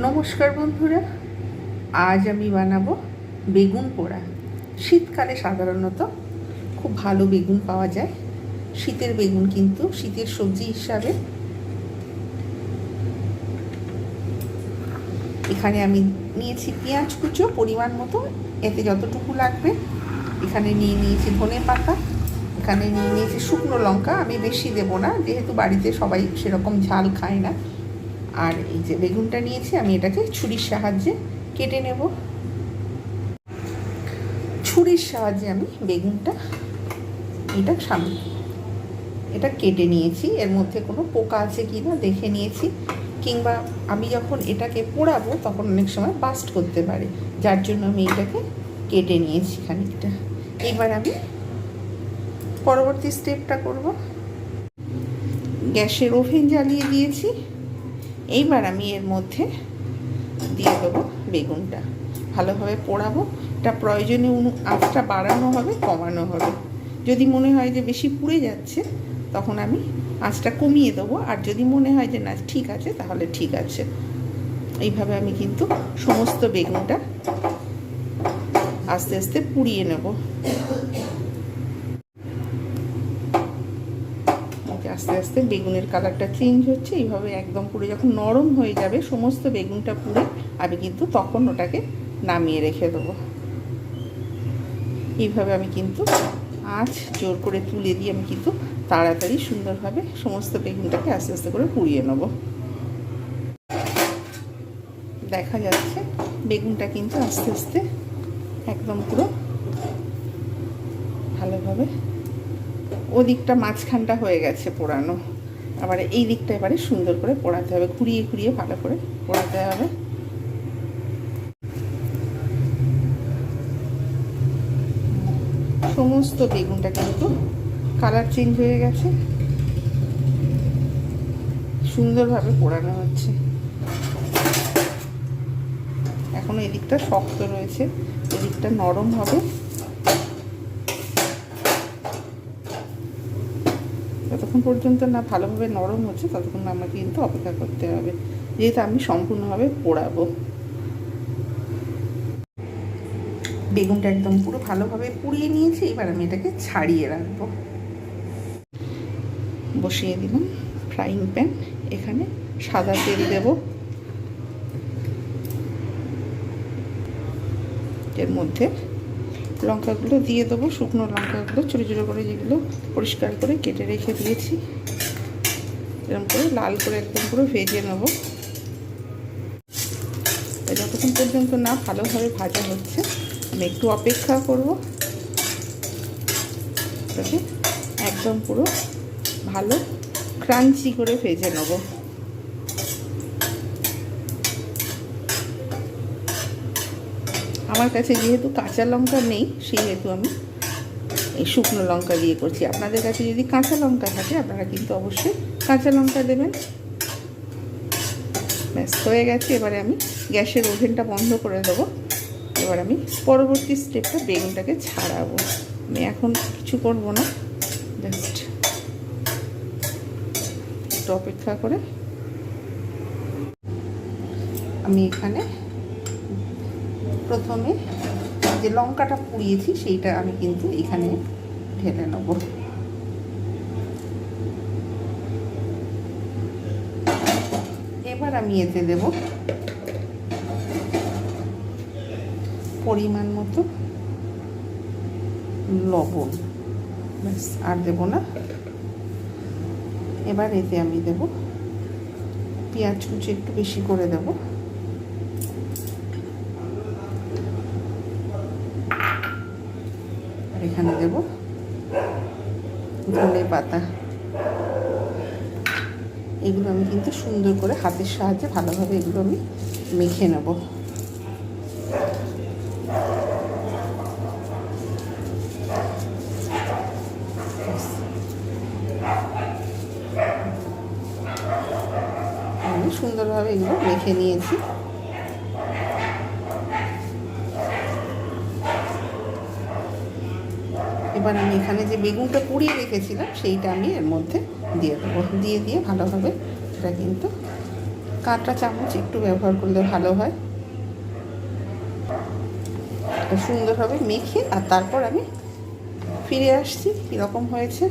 নমস্কার বন্ধুরা, আজ আমি বানাবো বেগুন পোড়া। শীতকালে সাধারণত খুব ভালো বেগুন পাওয়া যায়। শীতের বেগুন কিন্তু শীতের সবজি হিসাবে। এখানে আমি নিয়েছি পেঁয়াজ কুচো পরিমাণ মতো, এতে যতটুকু লাগবে। এখানে নিয়ে নিয়েছি ধনে পাতা, এখানে নিয়ে নিয়েছি শুকনো লঙ্কা। আমি বেশি দেবো না, যেহেতু বাড়িতে সবাই সেরকম ঝাল খায় না। আর এই যে বেগুনটা নিয়েছি, আমি এটাকে ছুরির সাহায্যে কেটে নেব। ছুরির সাহায্যে আমি বেগুনটা এটা সামনে, এটা কেটে নিয়েছি। এর মধ্যে কোনো পোকা আছে কি না দেখে নিয়েছি। কিংবা আমি যখন এটাকে পোড়াবো, তখন অনেক সময় বাস্ট করতে পারে। যার জন্য আমি এটাকে কেটে নিয়েছি খানিকটা। এবার আমি পরবর্তী স্টেপটা করব। গ্যাসের ওভেন জ্বালিয়ে দিয়েছি। এইবার আমি এর মধ্যে দিয়ে দেবো বেগুনটা। ভালোভাবে পোড়াবো। এটা প্রয়োজনে আঁচটা বাড়ানো হবে, কমানো হবে। যদি মনে হয় যে বেশি পুড়ে যাচ্ছে, তখন আমি আঁচটা কমিয়ে দেবো। আর যদি মনে হয় যে না, ঠিক আছে, তাহলে ঠিক আছে। এইভাবে আমি কিন্তু সমস্ত বেগুনটা আস্তে আস্তে পুড়িয়ে নেব। আস্তে আস্তে বেগুনের কালারটা চেঞ্জ হচ্ছে। এইভাবে একদম পুরো যখন নরম হয়ে যাবে, সমস্ত বেগুনটা পুড়ে আমি কিন্তু তখন ওটাকে নামিয়ে রেখে দেবো। এইভাবে আমি কিন্তু আঁচ জোর করে তুলে দিয়ে আমি কিন্তু তাড়াতাড়ি সুন্দরভাবে সমস্ত বেগুনটাকে আস্তে আস্তে করে পুড়িয়ে নেব। দেখা যাচ্ছে বেগুনটা কিন্তু আস্তে আস্তে একদম পুরো ভালোভাবে ওদিকটা মাঝখানটা হয়ে গেছে পোড়ানো। আবার এই দিকটা এবারে সুন্দর করে পোড়াতে হবে, ঘুরিয়ে ঘুরিয়ে ভালো করে পোড়াতে হবে। সমস্ত বেগুনটা কিন্তু কালার চেঞ্জ হয়ে গেছে। সুন্দরভাবে পোড়ানো হচ্ছে। এখনও এদিকটা শক্ত রয়েছে, এদিকটা নরম হবে। যতক্ষণ পর্যন্ত না ভালোভাবে নরম হচ্ছে, ততক্ষণ আমাকে কিন্তু অপেক্ষা করতে হবে। যেহেতু আমি সম্পূর্ণভাবে পোড়াবো। বেগুনটা একদম পুরো ভালোভাবে পুড়িয়ে নিয়েছি, এবার আমি এটাকে ছাড়িয়ে রাখব। বসিয়ে দিলাম ফ্রাইং প্যান এখানে সাদা তেল দেব। এর মধ্যে লঙ্কাগুলো দিয়ে দেবো, শুকনো লঙ্কাগুলো, ছোটো ছোটো করে যেগুলো পরিষ্কার করে কেটে রেখে দিয়েছি। এরকম করে লাল করে একদম পুরো ভেজে নেব। যতক্ষণ পর্যন্ত না ভালোভাবে ভাজা হচ্ছে, আমি একটু অপেক্ষা করব। একদম পুরো ভালো, ক্রাঞ্চি করে ভেজে নেব। আমার কাছে যেহেতু কাঁচা লঙ্কা নেই, সেহেতু আমি এই শুকনো লঙ্কা দিয়ে করছি। আপনাদের কাছে যদি কাঁচা লঙ্কা থাকে, আপনারা কিন্তু অবশ্যই কাঁচা লঙ্কা দেবেন। ব্যাস, হয়ে গেছে। এবারে আমি গ্যাসের ওভেনটা বন্ধ করে দেবো। এবার আমি পরবর্তী স্টেপটা বেগুনটাকে ছাড়াবো। আমি এখন কিছু করব না। জাস্ট একটু অপেক্ষা করে। আমি এখানে প্রথমে যে লঙ্কাটা পুড়িয়েছি, সেইটা আমি কিন্তু এখানে ঢেলে নেব। এবার আমি এতে দেব পরিমাণ মতো লবণ। ব্যাস, আর দেব না। এবার এতে আমি দেব পেঁয়াজ কুচি একটু বেশি করে দেব আর এখানে দেব। ধনে পাতা। এগুলো আমি কিন্তু সুন্দর করে হাতের সাহায্যে ভালোভাবে এগুলো আমি মেখে নেব। আমি সুন্দরভাবে এগুলো মেখে নিয়েছি। এবার আমি এখানে যে বেগুনটা পুড়িয়ে রেখেছিলাম, সেইটা আমি এর মধ্যে দিয়ে দেবো। দিয়ে দিয়ে ভালোভাবে এটা কিন্তু কাঁটা চামচ একটু ব্যবহার করলে ভালো হয়। সুন্দরভাবে মেখে আর তারপর আমি ফিরে আসছি, কীরকম হয়েছে?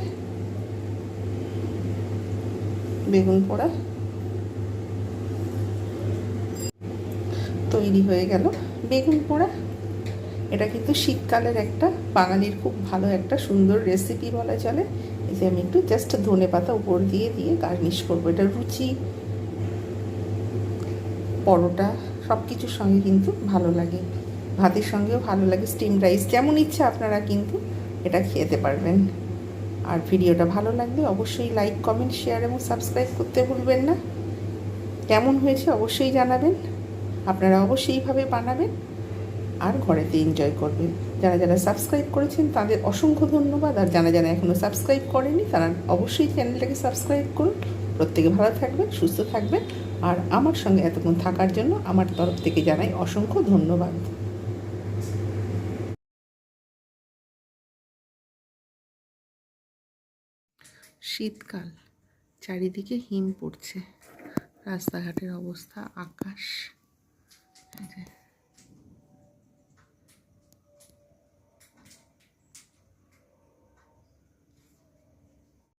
বেগুন পোড়া তৈরি হয়ে গেল। বেগুন পোড়া এটা কিন্তু শীতকালের একটা, বাঙালির খুব ভালো একটা সুন্দর রেসিপি বলা চলে। এই যে আমি একটু জাস্ট ধনে পাতা উপর দিয়ে দিয়ে গার্নিশ করব। এটা রুচি, পরোটা সব কিছুর সঙ্গে কিন্তু ভালো লাগে। ভাতের সঙ্গেও ভালো লাগে স্টিম রাইস যেমন ইচ্ছা আপনারা কিন্তু এটা খেতে পারবেন। আর ভিডিওটা ভালো লাগলে অবশ্যই লাইক কমেন্ট শেয়ার এবং সাবস্ক্রাইব করতে ভুলবেন না। কেমন হয়েছে অবশ্যই জানাবেন। আপনারা অবশ্যই এইভাবে বানাবেন। আর ঘরেতে এনজয় করবেন যারা যারা সাবস্ক্রাইব করেছেন, তাদের অসংখ্য ধন্যবাদ। আর যারা যারা এখনও সাবস্ক্রাইব করেনি, তারা অবশ্যই চ্যানেলটাকে সাবস্ক্রাইব করুন। প্রত্যেকে ভালো থাকবেন, সুস্থ থাকবেন। আর আমার সঙ্গে এতক্ষণ থাকার জন্য আমার তরফ থেকে জানাই অসংখ্য ধন্যবাদ। শীতকাল, চারিদিকে হিম পড়ছে। রাস্তাঘাটের অবস্থা আকাশ।